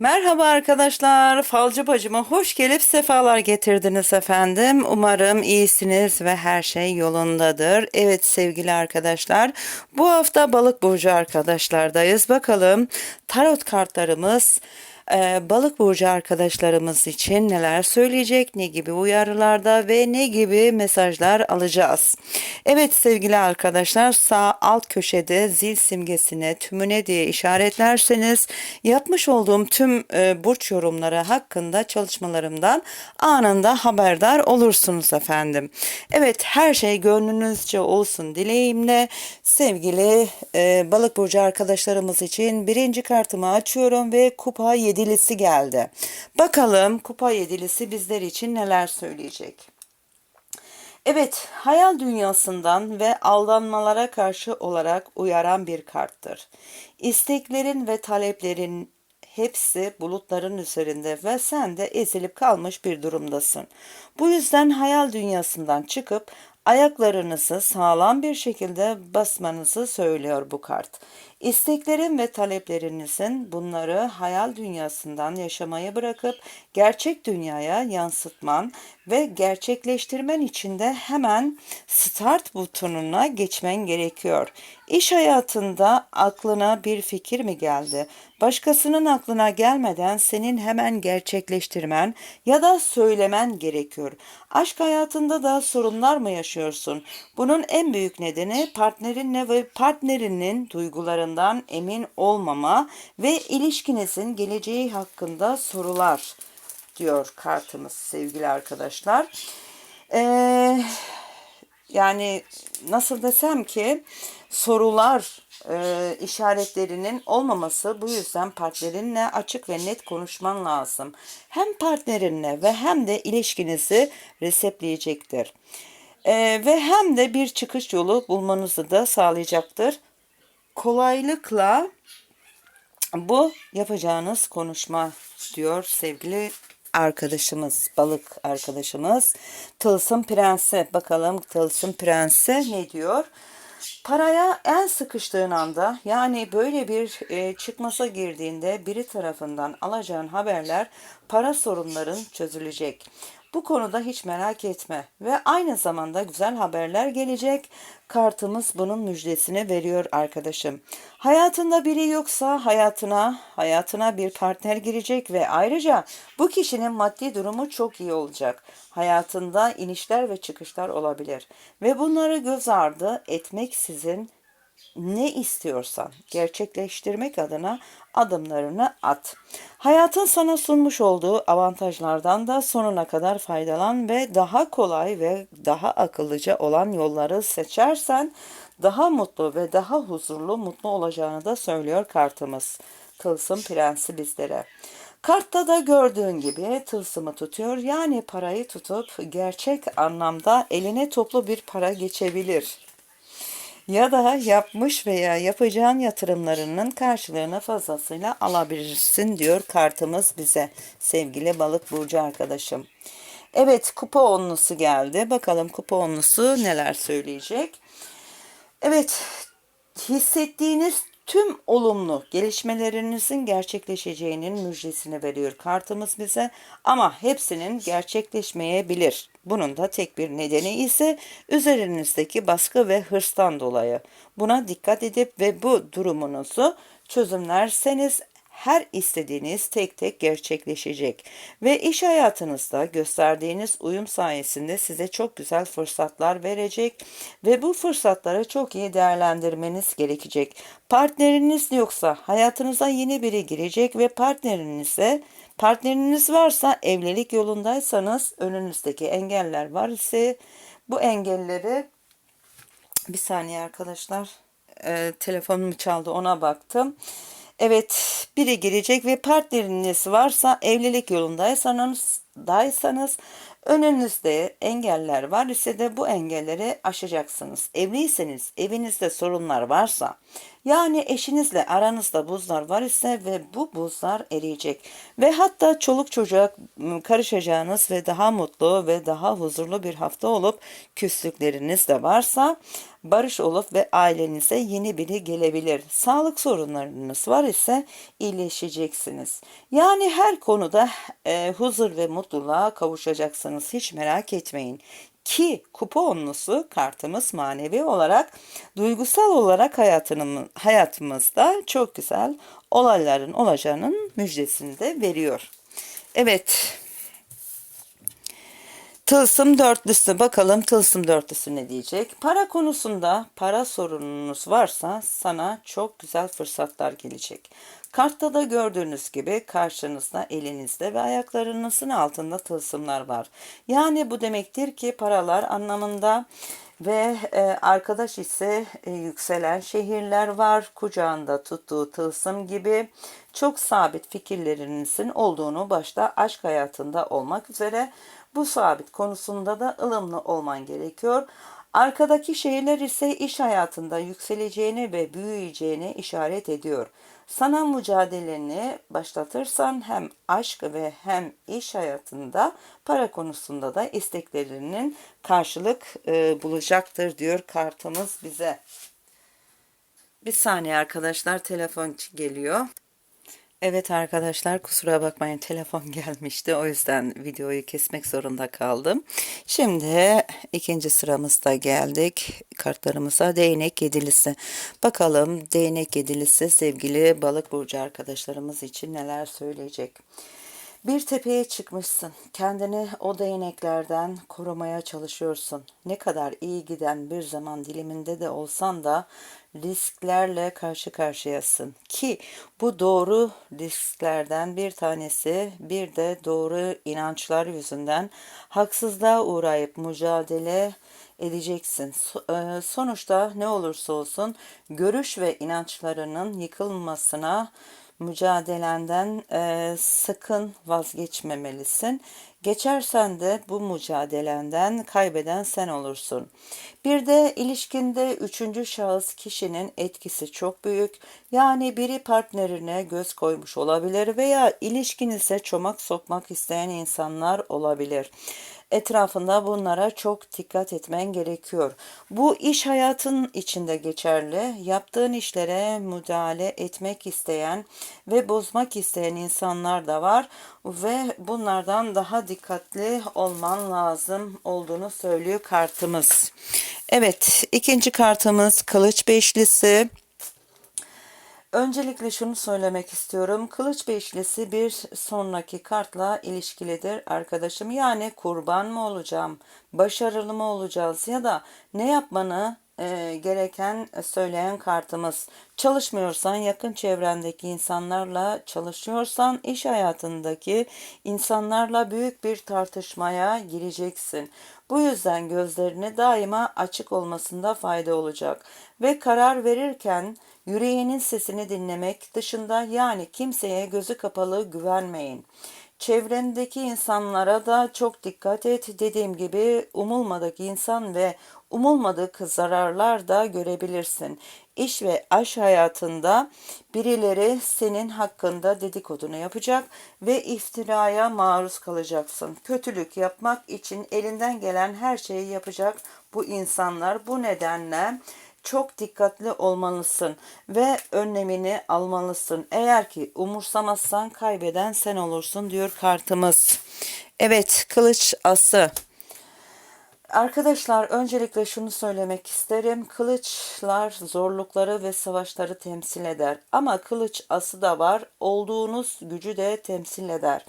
Merhaba arkadaşlar, Falcı Bacıma hoş gelip sefalar getirdiniz efendim. Umarım iyisiniz ve her şey yolundadır. Evet sevgili arkadaşlar, bu hafta Balık Burcu arkadaşlardayız. Bakalım tarot kartlarımız e, Balık Burcu arkadaşlarımız için neler söyleyecek, ne gibi uyarılarda ve ne gibi mesajlar alacağız. Evet sevgili arkadaşlar, sağ alt köşede zil simgesine tümüne diye işaretlerseniz yapmış olduğum tüm e, burç yorumları hakkında çalışmalarımdan anında haberdar olursunuz efendim. Evet her şey gönlünüzce olsun dileğimle sevgili e, balık burcu arkadaşlarımız için birinci kartımı açıyorum ve kupa yedilisi geldi. Bakalım kupa yedilisi bizler için neler söyleyecek. Evet, hayal dünyasından ve aldanmalara karşı olarak uyaran bir karttır. İsteklerin ve taleplerin hepsi bulutların üzerinde ve sen de ezilip kalmış bir durumdasın. Bu yüzden hayal dünyasından çıkıp ayaklarınızı sağlam bir şekilde basmanızı söylüyor bu kart. İsteklerin ve taleplerinizin bunları hayal dünyasından yaşamayı bırakıp gerçek dünyaya yansıtman ve gerçekleştirmen için de hemen start butonuna geçmen gerekiyor. İş hayatında aklına bir fikir mi geldi? Başkasının aklına gelmeden senin hemen gerçekleştirmen ya da söylemen gerekiyor. Aşk hayatında da sorunlar mı yaşıyorsun? Bunun en büyük nedeni partnerinle ve partnerinin duygularından emin olmama ve ilişkinizin geleceği hakkında sorular diyor kartımız sevgili arkadaşlar. Ee, yani nasıl desem ki sorular e, işaretlerinin olmaması bu yüzden partnerinle açık ve net konuşman lazım. Hem partnerinle ve hem de ilişkinizi resepleyecektir. E, ve hem de bir çıkış yolu bulmanızı da sağlayacaktır. Kolaylıkla bu yapacağınız konuşma diyor sevgili arkadaşımız, balık arkadaşımız. Tılsım Prensi. Bakalım Tılsım Prensi ne diyor? Paraya en sıkıştığın anda yani böyle bir e, çıkmasa girdiğinde biri tarafından alacağın haberler para sorunların çözülecek. Bu konuda hiç merak etme ve aynı zamanda güzel haberler gelecek. Kartımız bunun müjdesini veriyor arkadaşım. Hayatında biri yoksa hayatına hayatına bir partner girecek ve ayrıca bu kişinin maddi durumu çok iyi olacak. Hayatında inişler ve çıkışlar olabilir ve bunları göz ardı etmek sizin ne istiyorsan gerçekleştirmek adına adımlarını at. Hayatın sana sunmuş olduğu avantajlardan da sonuna kadar faydalan ve daha kolay ve daha akıllıca olan yolları seçersen daha mutlu ve daha huzurlu mutlu olacağını da söylüyor kartımız. Tılsım prensi bizlere. Kartta da gördüğün gibi tılsımı tutuyor. Yani parayı tutup gerçek anlamda eline toplu bir para geçebilir ya da yapmış veya yapacağın yatırımlarının karşılığını fazlasıyla alabilirsin diyor kartımız bize sevgili balık burcu arkadaşım. Evet kupa onlusu geldi. Bakalım kupa onlusu neler söyleyecek. Evet hissettiğiniz tüm olumlu gelişmelerinizin gerçekleşeceğinin müjdesini veriyor kartımız bize ama hepsinin gerçekleşmeyebilir. Bunun da tek bir nedeni ise üzerinizdeki baskı ve hırstan dolayı. Buna dikkat edip ve bu durumunuzu çözümlerseniz her istediğiniz tek tek gerçekleşecek ve iş hayatınızda gösterdiğiniz uyum sayesinde size çok güzel fırsatlar verecek ve bu fırsatları çok iyi değerlendirmeniz gerekecek. Partneriniz yoksa hayatınıza yeni biri girecek ve partnerinize partneriniz varsa evlilik yolundaysanız önünüzdeki engeller var ise bu engelleri bir saniye arkadaşlar e, telefonum çaldı ona baktım. Evet biri girecek ve partneriniz varsa evlilik yolundaysanız daysanız önünüzde engeller var ise de bu engelleri aşacaksınız. Evliyseniz evinizde sorunlar varsa Yani eşinizle aranızda buzlar var ise ve bu buzlar eriyecek. Ve hatta çoluk çocuğa m, karışacağınız ve daha mutlu ve daha huzurlu bir hafta olup küslükleriniz de varsa barış olup ve ailenize yeni biri gelebilir. Sağlık sorunlarınız var ise iyileşeceksiniz. Yani her konuda e, huzur ve mutluluğa kavuşacaksınız. Hiç merak etmeyin ki kuponlusu kartımız manevi olarak duygusal olarak hayatının, hayatımızda çok güzel olayların olacağının müjdesini de veriyor. Evet. Tılsım dörtlüsü bakalım tılsım dörtlüsü ne diyecek? Para konusunda para sorununuz varsa sana çok güzel fırsatlar gelecek. Kartta da gördüğünüz gibi karşınızda elinizde ve ayaklarınızın altında tılsımlar var. Yani bu demektir ki paralar anlamında ve e, arkadaş ise e, yükselen şehirler var. Kucağında tuttuğu tılsım gibi çok sabit fikirlerinizin olduğunu başta aşk hayatında olmak üzere bu sabit konusunda da ılımlı olman gerekiyor. Arkadaki şeyler ise iş hayatında yükseleceğini ve büyüyeceğini işaret ediyor. Sana mücadeleni başlatırsan hem aşk ve hem iş hayatında para konusunda da isteklerinin karşılık e, bulacaktır diyor kartımız bize. Bir saniye arkadaşlar telefon geliyor. Evet arkadaşlar kusura bakmayın telefon gelmişti o yüzden videoyu kesmek zorunda kaldım. Şimdi ikinci sıramızda geldik kartlarımıza değnek yedilisi. Bakalım değnek yedilisi sevgili balık burcu arkadaşlarımız için neler söyleyecek. Bir tepeye çıkmışsın. Kendini o değneklerden korumaya çalışıyorsun. Ne kadar iyi giden bir zaman diliminde de olsan da risklerle karşı karşıyasın. Ki bu doğru risklerden bir tanesi bir de doğru inançlar yüzünden haksızlığa uğrayıp mücadele edeceksin. E, Sonuçta ne olursa olsun görüş ve inançlarının yıkılmasına mücadelenden e, sakın vazgeçmemelisin. Geçersen de bu mücadelenden kaybeden sen olursun. Bir de ilişkinde üçüncü şahıs kişinin etkisi çok büyük. Yani biri partnerine göz koymuş olabilir veya ilişkinize çomak sokmak isteyen insanlar olabilir etrafında bunlara çok dikkat etmen gerekiyor. Bu iş hayatın içinde geçerli. Yaptığın işlere müdahale etmek isteyen ve bozmak isteyen insanlar da var ve bunlardan daha dikkatli olman lazım olduğunu söylüyor kartımız. Evet, ikinci kartımız kılıç beşlisi. Öncelikle şunu söylemek istiyorum. Kılıç beşlisi bir sonraki kartla ilişkilidir arkadaşım. Yani kurban mı olacağım, başarılı mı olacağız ya da ne yapmanı e, gereken söyleyen kartımız. Çalışmıyorsan yakın çevrendeki insanlarla çalışıyorsan iş hayatındaki insanlarla büyük bir tartışmaya gireceksin. Bu yüzden gözlerini daima açık olmasında fayda olacak ve karar verirken yüreğinin sesini dinlemek dışında yani kimseye gözü kapalı güvenmeyin. Çevrendeki insanlara da çok dikkat et. Dediğim gibi umulmadık insan ve umulmadık zararlar da görebilirsin. İş ve aş hayatında birileri senin hakkında dedikodunu yapacak ve iftiraya maruz kalacaksın. Kötülük yapmak için elinden gelen her şeyi yapacak bu insanlar. Bu nedenle çok dikkatli olmalısın ve önlemini almalısın. Eğer ki umursamazsan kaybeden sen olursun diyor kartımız. Evet kılıç ası. Arkadaşlar öncelikle şunu söylemek isterim. Kılıçlar zorlukları ve savaşları temsil eder. Ama kılıç ası da var. Olduğunuz gücü de temsil eder.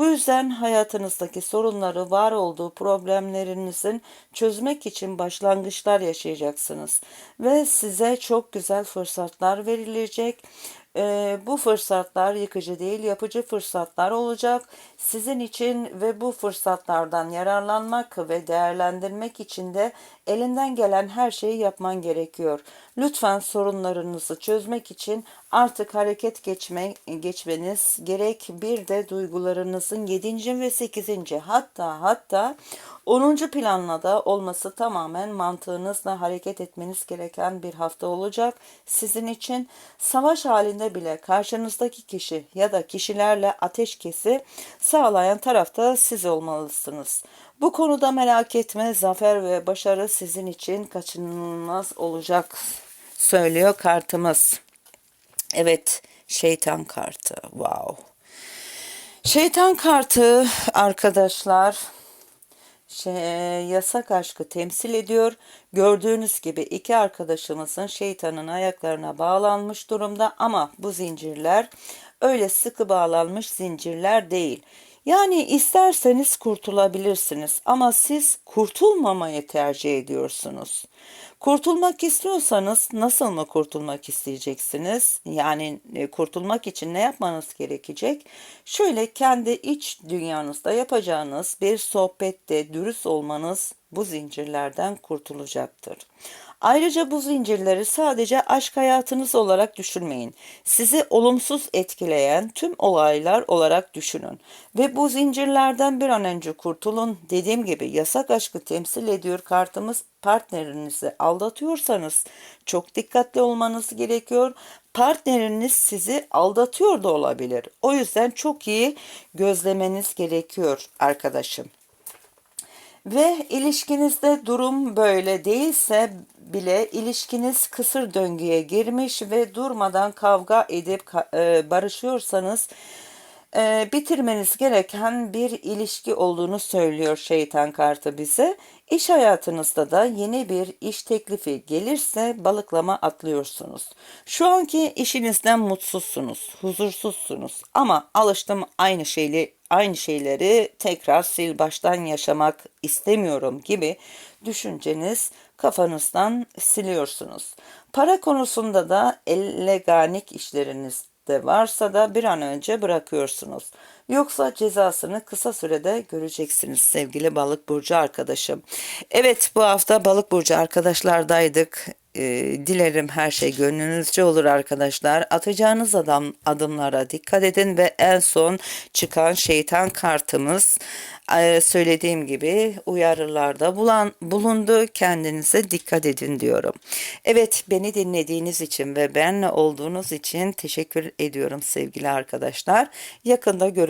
Bu yüzden hayatınızdaki sorunları, var olduğu problemlerinizin çözmek için başlangıçlar yaşayacaksınız. Ve size çok güzel fırsatlar verilecek. Ee, bu fırsatlar yıkıcı değil, yapıcı fırsatlar olacak. Sizin için ve bu fırsatlardan yararlanmak ve değerlendirmek için de elinden gelen her şeyi yapman gerekiyor. Lütfen sorunlarınızı çözmek için artık hareket geçme, geçmeniz gerek bir de duygularınızın 7. ve 8. hatta hatta 10. planla da olması tamamen mantığınızla hareket etmeniz gereken bir hafta olacak. Sizin için savaş halinde bile karşınızdaki kişi ya da kişilerle ateşkesi sağlayan tarafta siz olmalısınız. Bu konuda merak etme, zafer ve başarı sizin için kaçınılmaz olacak söylüyor kartımız. Evet, şeytan kartı. Wow. Şeytan kartı arkadaşlar şey, yasak aşkı temsil ediyor. Gördüğünüz gibi iki arkadaşımızın şeytanın ayaklarına bağlanmış durumda ama bu zincirler öyle sıkı bağlanmış zincirler değil. Yani isterseniz kurtulabilirsiniz ama siz kurtulmamayı tercih ediyorsunuz. Kurtulmak istiyorsanız nasıl mı kurtulmak isteyeceksiniz? Yani e, kurtulmak için ne yapmanız gerekecek? Şöyle kendi iç dünyanızda yapacağınız bir sohbette dürüst olmanız bu zincirlerden kurtulacaktır. Ayrıca bu zincirleri sadece aşk hayatınız olarak düşünmeyin. Sizi olumsuz etkileyen tüm olaylar olarak düşünün. Ve bu zincirlerden bir an önce kurtulun. Dediğim gibi yasak aşkı temsil ediyor kartımız. Partnerinizi aldatıyorsanız çok dikkatli olmanız gerekiyor. Partneriniz sizi aldatıyor da olabilir. O yüzden çok iyi gözlemeniz gerekiyor arkadaşım ve ilişkinizde durum böyle değilse bile ilişkiniz kısır döngüye girmiş ve durmadan kavga edip e, barışıyorsanız e, bitirmeniz gereken bir ilişki olduğunu söylüyor şeytan kartı bize. İş hayatınızda da yeni bir iş teklifi gelirse balıklama atlıyorsunuz. Şu anki işinizden mutsuzsunuz, huzursuzsunuz ama alıştım aynı şeyi aynı şeyleri tekrar sil baştan yaşamak istemiyorum gibi düşünceniz kafanızdan siliyorsunuz. Para konusunda da eleganik işleriniz de varsa da bir an önce bırakıyorsunuz. Yoksa cezasını kısa sürede göreceksiniz sevgili balık burcu arkadaşım. Evet bu hafta balık burcu arkadaşlardaydık. E, dilerim her şey gönlünüzce olur arkadaşlar. Atacağınız adam adımlara dikkat edin ve en son çıkan şeytan kartımız e, söylediğim gibi uyarılarda bulan, bulundu. Kendinize dikkat edin diyorum. Evet beni dinlediğiniz için ve benle olduğunuz için teşekkür ediyorum sevgili arkadaşlar. Yakında